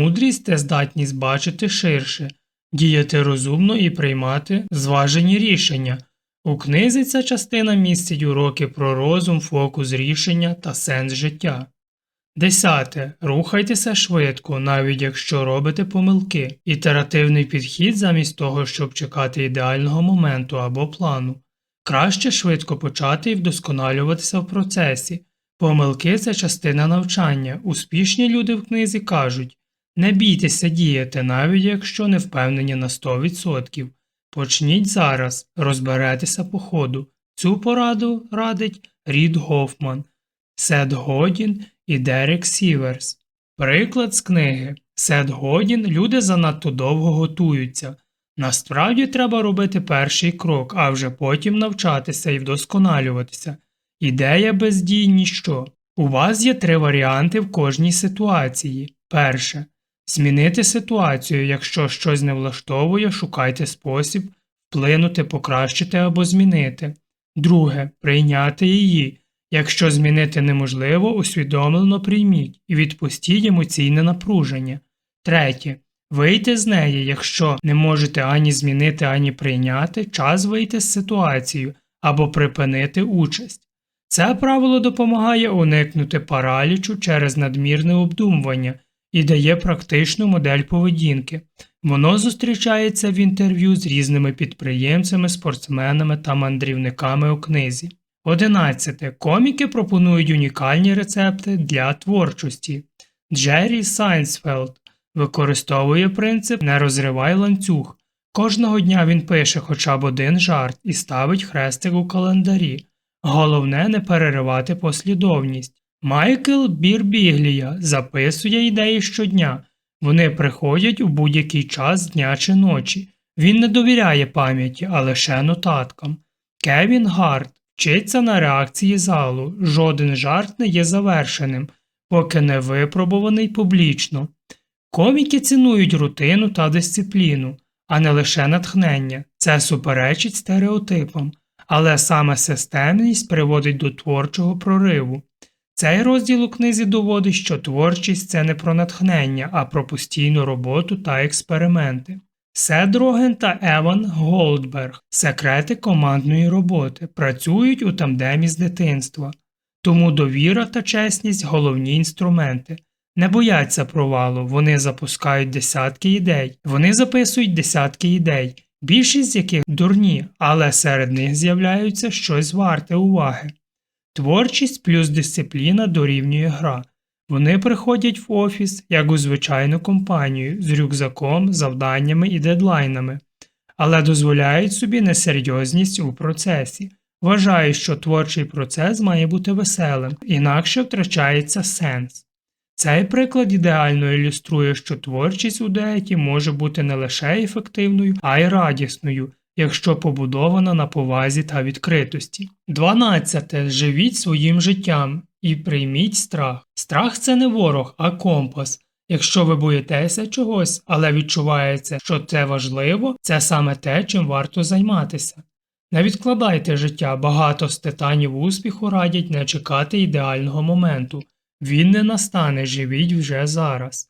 Мудрість це здатність бачити ширше, діяти розумно і приймати зважені рішення. У книзі ця частина містить уроки про розум, фокус рішення та сенс життя. Десяте. Рухайтеся швидко, навіть якщо робите помилки. Ітеративний підхід замість того, щоб чекати ідеального моменту або плану. Краще швидко почати і вдосконалюватися в процесі. Помилки це частина навчання. Успішні люди в книзі кажуть не бійтеся діяти, навіть якщо не впевнені на 100%. Почніть зараз, розберетеся по ходу. Цю пораду радить Рід Гофман, Сет Годін і Дерек Сіверс. Приклад з книги Сет Годін люди занадто довго готуються. Насправді треба робити перший крок, а вже потім навчатися і вдосконалюватися. Ідея без дій. У вас є три варіанти в кожній ситуації. Перше. Змінити ситуацію, якщо щось не влаштовує, шукайте спосіб вплинути, покращити або змінити. Друге. Прийняти її. Якщо змінити неможливо, усвідомлено прийміть і відпустіть емоційне напруження. Третє. Вийти з неї, якщо не можете ані змінити, ані прийняти, час вийти з ситуацією або припинити участь. Це правило допомагає уникнути паралічу через надмірне обдумування і дає практичну модель поведінки. Воно зустрічається в інтерв'ю з різними підприємцями, спортсменами та мандрівниками у книзі. 11. Коміки пропонують унікальні рецепти для творчості. Джеррі Сайнсфелд використовує принцип не розривай ланцюг. Кожного дня він пише хоча б один жарт і ставить хрестик у календарі. Головне не переривати послідовність. Майкл Бірбіглія записує ідеї щодня. Вони приходять у будь-який час дня чи ночі. Він не довіряє пам'яті, а лише нотаткам. Кевін Гарт вчиться на реакції залу. Жоден жарт не є завершеним, поки не випробуваний публічно. Коміки цінують рутину та дисципліну, а не лише натхнення. Це суперечить стереотипам, але саме системність приводить до творчого прориву. Цей розділ у книзі доводить, що творчість це не про натхнення, а про постійну роботу та експерименти. Сет Роген та Еван Голдберг секрети командної роботи, працюють у тандемі з дитинства. Тому довіра та чесність головні інструменти. Не бояться провалу, вони запускають десятки ідей, вони записують десятки ідей, більшість з яких дурні, але серед них з'являються щось варте уваги. Творчість плюс дисципліна дорівнює гра. Вони приходять в офіс як у звичайну компанію з рюкзаком, завданнями і дедлайнами, але дозволяють собі несерйозність у процесі. Вважають, що творчий процес має бути веселим, інакше втрачається сенс. Цей приклад ідеально ілюструє, що творчість у деякі може бути не лише ефективною, а й радісною, якщо побудована на повазі та відкритості. 12. Живіть своїм життям і прийміть страх. Страх це не ворог, а компас. Якщо ви боїтеся чогось, але відчуваєте, що це важливо, це саме те, чим варто займатися. Не відкладайте життя, багато з титанів успіху радять не чекати ідеального моменту. Він не настане, живіть вже зараз.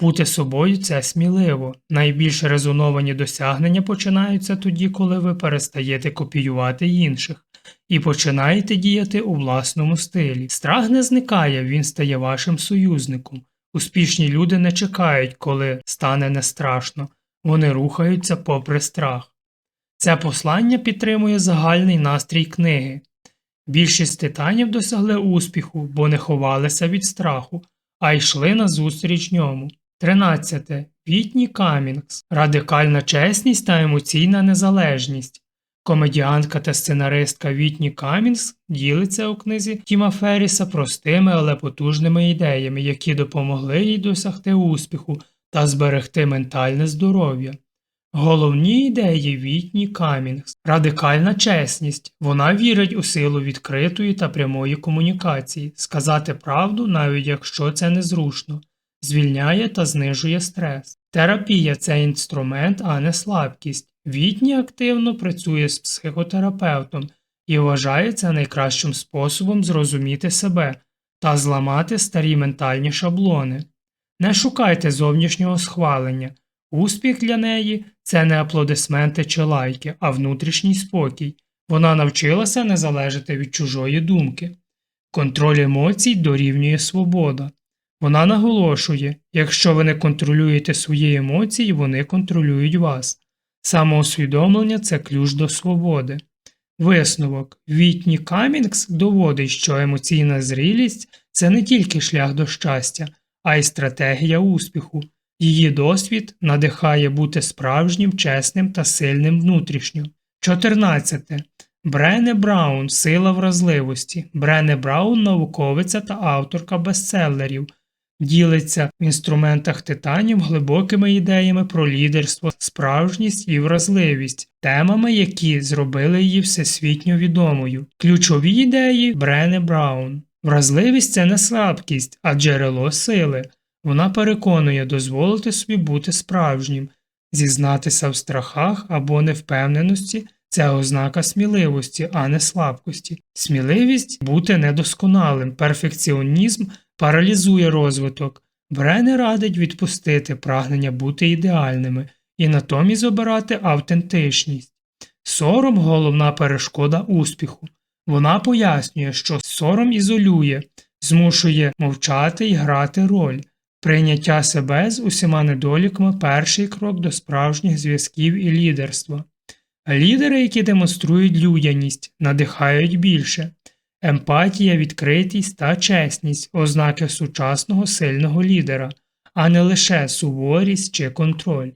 Бути собою це сміливо. Найбільш резоновані досягнення починаються тоді, коли ви перестаєте копіювати інших і починаєте діяти у власному стилі. Страх не зникає, він стає вашим союзником. Успішні люди не чекають, коли стане не страшно, вони рухаються попри страх. Це послання підтримує загальний настрій книги. Більшість титанів досягли успіху, бо не ховалися від страху, а йшли назустріч ньому. 13. Вітні Камінгс. Радикальна чесність та емоційна незалежність. Комедіантка та сценаристка Вітні Камінгс ділиться у книзі Тіма Ферріса простими, але потужними ідеями, які допомогли їй досягти успіху та зберегти ментальне здоров'я. Головні ідеї Вітні Камінгс радикальна чесність. Вона вірить у силу відкритої та прямої комунікації, сказати правду, навіть якщо це незручно, звільняє та знижує стрес. Терапія це інструмент, а не слабкість. Вітні активно працює з психотерапевтом і вважає це найкращим способом зрозуміти себе та зламати старі ментальні шаблони. Не шукайте зовнішнього схвалення. Успіх для неї це не аплодисменти чи лайки, а внутрішній спокій. Вона навчилася не залежати від чужої думки. Контроль емоцій дорівнює свобода. Вона наголошує, якщо ви не контролюєте свої емоції, вони контролюють вас. Самоусвідомлення це ключ до свободи. Висновок Вітні Камінгс доводить, що емоційна зрілість це не тільки шлях до щастя, а й стратегія успіху. Її досвід надихає бути справжнім, чесним та сильним внутрішньо. 14. Брене Браун Сила вразливості. Брене Браун науковиця та авторка бестселерів. Ділиться в інструментах титанів глибокими ідеями про лідерство, справжність і вразливість, темами, які зробили її всесвітньо відомою. Ключові ідеї Брене Браун. Вразливість це не слабкість, а джерело сили. Вона переконує дозволити собі бути справжнім, зізнатися в страхах або невпевненості це ознака сміливості, а не слабкості. Сміливість бути недосконалим, перфекціонізм паралізує розвиток. Брене радить відпустити прагнення бути ідеальними і натомість обирати автентичність. Сором головна перешкода успіху. Вона пояснює, що сором ізолює, змушує мовчати і грати роль. Прийняття себе з усіма недоліками перший крок до справжніх зв'язків і лідерства. Лідери, які демонструють людяність, надихають більше. Емпатія, відкритість та чесність ознаки сучасного сильного лідера, а не лише суворість чи контроль.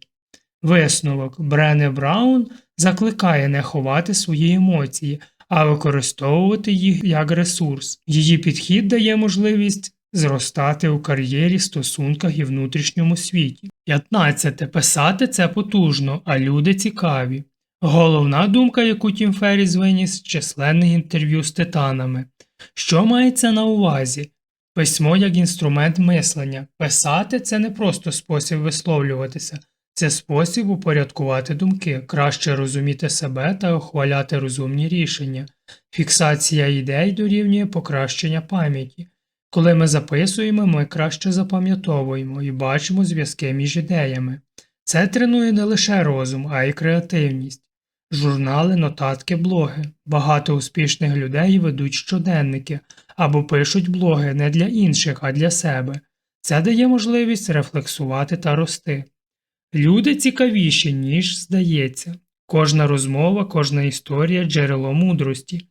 Висновок Брене Браун закликає не ховати свої емоції, а використовувати їх як ресурс. Її підхід дає можливість зростати у кар'єрі, стосунках і внутрішньому світі. 15. Писати це потужно, а люди цікаві. Головна думка, яку Тім Ферріс виніс з численних інтерв'ю з титанами. Що мається на увазі? Письмо як інструмент мислення. Писати це не просто спосіб висловлюватися, це спосіб упорядкувати думки, краще розуміти себе та ухваляти розумні рішення. Фіксація ідей дорівнює покращення пам'яті. Коли ми записуємо, ми краще запам'ятовуємо і бачимо зв'язки між ідеями. Це тренує не лише розум, а й креативність. Журнали, нотатки, блоги. Багато успішних людей ведуть щоденники або пишуть блоги не для інших, а для себе. Це дає можливість рефлексувати та рости. Люди цікавіші, ніж здається. Кожна розмова, кожна історія джерело мудрості.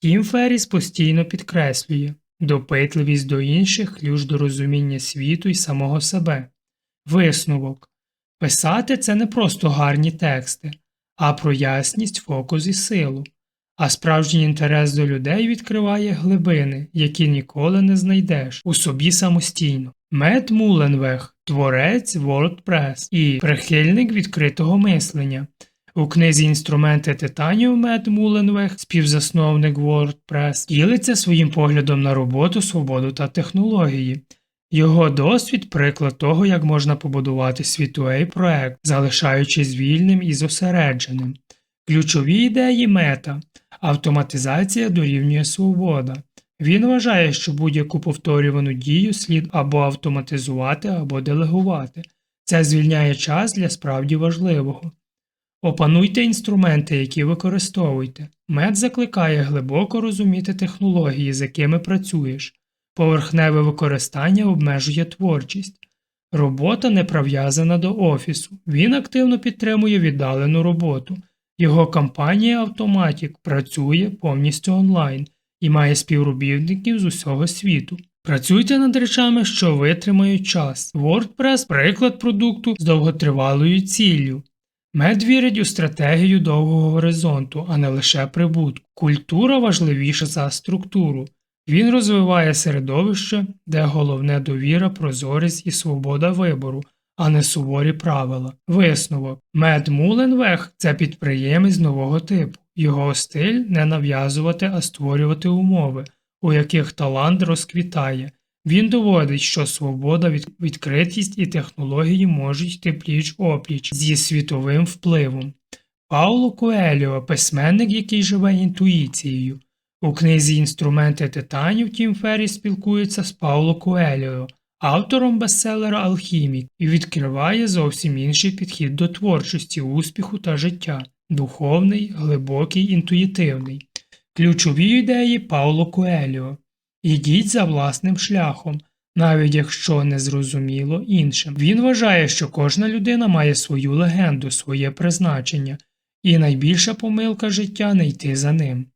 Тім Ферріс постійно підкреслює допитливість до інших, ключ до розуміння світу і самого себе. Висновок Писати це не просто гарні тексти, а про ясність, фокус і силу. А справжній інтерес до людей відкриває глибини, які ніколи не знайдеш у собі самостійно. Мед Муленвех, творець WordPress і прихильник відкритого мислення. У книзі Інструменти титанів Мед Муленвех, співзасновник WordPress, ділиться своїм поглядом на роботу, свободу та технології. Його досвід приклад того, як можна побудувати світовий проект, залишаючись вільним і зосередженим. Ключові ідеї мета автоматизація дорівнює свобода. Він вважає, що будь-яку повторювану дію слід або автоматизувати, або делегувати. Це звільняє час для справді важливого. Опануйте інструменти, які використовуєте. Мед закликає глибоко розуміти технології, з якими працюєш. Поверхневе використання обмежує творчість. Робота не прив'язана до офісу. Він активно підтримує віддалену роботу. Його компанія Automatic працює повністю онлайн і має співробітників з усього світу. Працюйте над речами, що витримають час. WordPress приклад продукту з довготривалою ціллю. Мед вірить у стратегію довгого горизонту, а не лише прибутку. Культура важливіша за структуру. Він розвиває середовище, де головне довіра, прозорість і свобода вибору, а не суворі правила. Висновок Мед Муленвех це підприємець нового типу. Його стиль не нав'язувати, а створювати умови, у яких талант розквітає. Він доводить, що свобода, відкритість і технології можуть йти пліч опліч зі світовим впливом. Пауло Коеліо письменник, який живе інтуїцією. У книзі Інструменти титанів Тім Феррі спілкується з Пауло Коеліо, автором бестселера Алхімік і відкриває зовсім інший підхід до творчості, успіху та життя духовний, глибокий, інтуїтивний. Ключові ідеї Пауло Коеліо. Ідіть за власним шляхом, навіть якщо не зрозуміло іншим. Він вважає, що кожна людина має свою легенду, своє призначення, і найбільша помилка життя не йти за ним.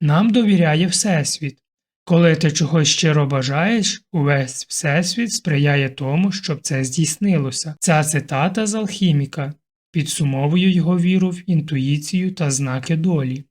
Нам довіряє Всесвіт. Коли ти чогось щиро бажаєш, увесь Всесвіт сприяє тому, щоб це здійснилося. Ця цитата з алхіміка підсумовує його віру в інтуїцію та знаки долі.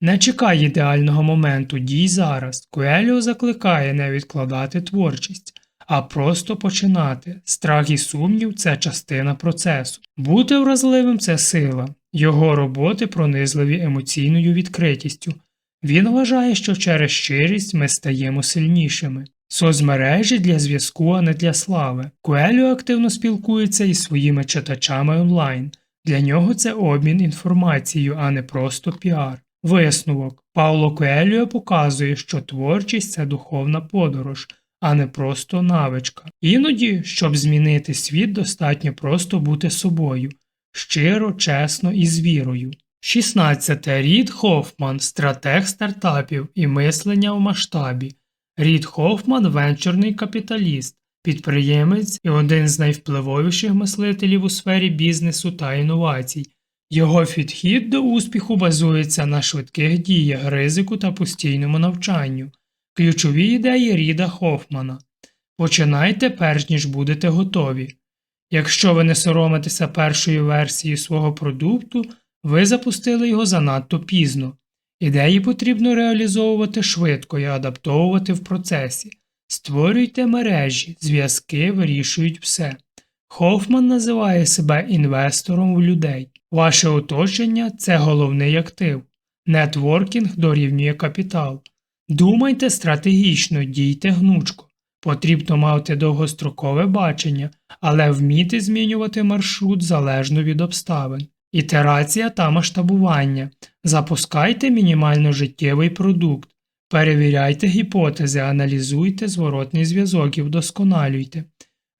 Не чекай ідеального моменту, дій зараз. Коеліо закликає не відкладати творчість, а просто починати. Страх і сумнів це частина процесу. Бути вразливим це сила, його роботи пронизливі емоційною відкритістю. Він вважає, що через щирість ми стаємо сильнішими. Соцмережі для зв'язку, а не для слави. Коеліо активно спілкується із своїми читачами онлайн. Для нього це обмін інформацією, а не просто піар. Висновок Пауло Коеліо показує, що творчість це духовна подорож, а не просто навичка. Іноді, щоб змінити світ, достатньо просто бути собою щиро, чесно і з вірою. 16. Рід Хофман, стратег стартапів і мислення в масштабі. Рід Хофман венчурний капіталіст, підприємець і один з найвпливовіших мислителів у сфері бізнесу та інновацій. Його підхід до успіху базується на швидких діях, ризику та постійному навчанню. Ключові ідеї Ріда Хофмана. Починайте перш ніж будете готові. Якщо ви не соромитеся першої версії свого продукту, ви запустили його занадто пізно. Ідеї потрібно реалізовувати швидко і адаптовувати в процесі. Створюйте мережі, зв'язки вирішують все. Хофман називає себе інвестором в людей. Ваше оточення це головний актив. Нетворкінг дорівнює капітал. Думайте стратегічно, дійте гнучко. Потрібно мати довгострокове бачення, але вміти змінювати маршрут залежно від обставин. Ітерація та масштабування. Запускайте мінімально життєвий продукт. Перевіряйте гіпотези, аналізуйте зворотний зв'язок і вдосконалюйте.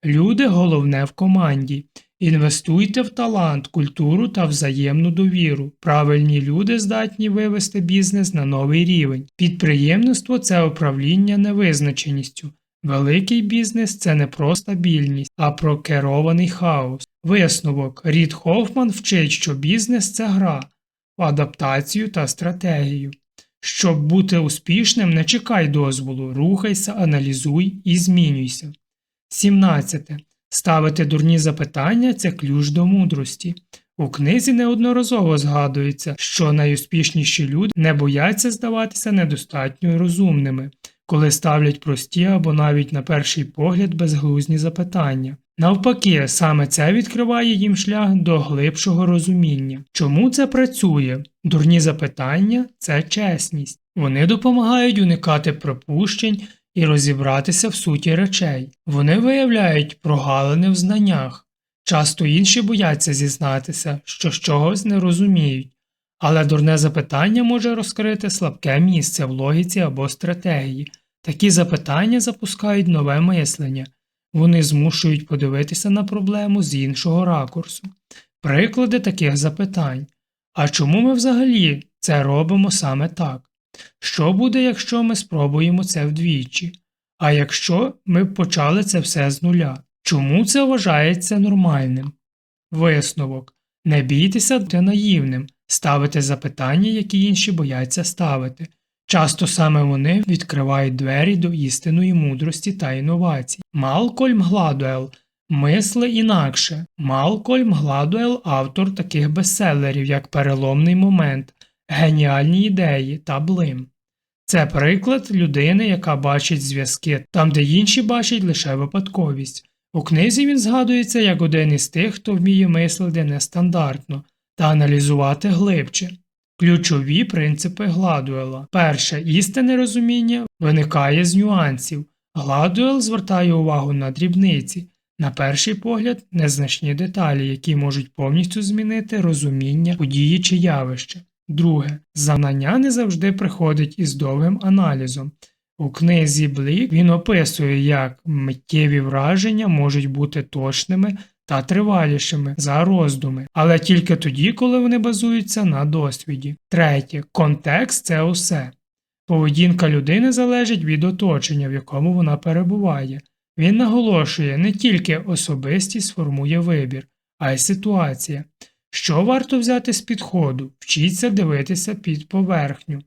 Люди головне в команді. Інвестуйте в талант, культуру та взаємну довіру. Правильні люди здатні вивести бізнес на новий рівень. Підприємництво це управління невизначеністю. Великий бізнес це не про стабільність, а про керований хаос. Висновок Рід Хофман вчить, що бізнес це гра, адаптацію та стратегію. Щоб бути успішним, не чекай дозволу, рухайся, аналізуй і змінюйся. 17. Ставити дурні запитання це ключ до мудрості. У книзі неодноразово згадується, що найуспішніші люди не бояться здаватися недостатньо розумними, коли ставлять прості або навіть на перший погляд безглузні запитання. Навпаки, саме це відкриває їм шлях до глибшого розуміння. Чому це працює? Дурні запитання це чесність. Вони допомагають уникати пропущень і розібратися в суті речей. Вони виявляють прогалини в знаннях. Часто інші бояться зізнатися, що чогось не розуміють, але дурне запитання може розкрити слабке місце в логіці або стратегії. Такі запитання запускають нове мислення. Вони змушують подивитися на проблему з іншого ракурсу. Приклади таких запитань. А чому ми взагалі це робимо саме так? Що буде, якщо ми спробуємо це вдвічі? А якщо ми почали це все з нуля? Чому це вважається нормальним? Висновок. Не бійтеся бути наївним, ставити запитання, які інші бояться ставити. Часто саме вони відкривають двері до істинної мудрості та інновацій. Малкольм Гладуел Мисли інакше. Малкольм Гладуел автор таких бестселерів, як Переломний момент, Геніальні ідеї та Блим. Це приклад людини, яка бачить зв'язки там, де інші бачать лише випадковість. У книзі він згадується як один із тих, хто вміє мислити нестандартно та аналізувати глибче. Ключові принципи Гладуела. Перше, істинне розуміння виникає з нюансів. Гладуел звертає увагу на дрібниці, на перший погляд, незначні деталі, які можуть повністю змінити розуміння події чи явища. Друге, знання не завжди приходить із довгим аналізом. У книзі Блік він описує, як миттєві враження можуть бути точними та тривалішими за роздуми, але тільки тоді, коли вони базуються на досвіді. Третє. Контекст це усе. Поведінка людини залежить від оточення, в якому вона перебуває. Він наголошує, не тільки особистість формує вибір, а й ситуація. Що варто взяти з підходу? Вчіться дивитися під поверхню.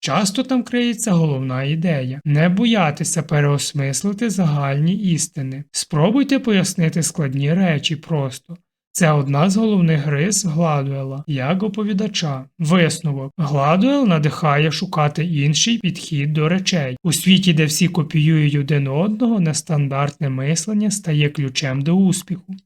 Часто там криється головна ідея не боятися переосмислити загальні істини. Спробуйте пояснити складні речі просто. Це одна з головних рис Гладуела, як оповідача. Висновок. Гладуел надихає шукати інший підхід до речей. У світі, де всі копіюють один одного, нестандартне мислення стає ключем до успіху.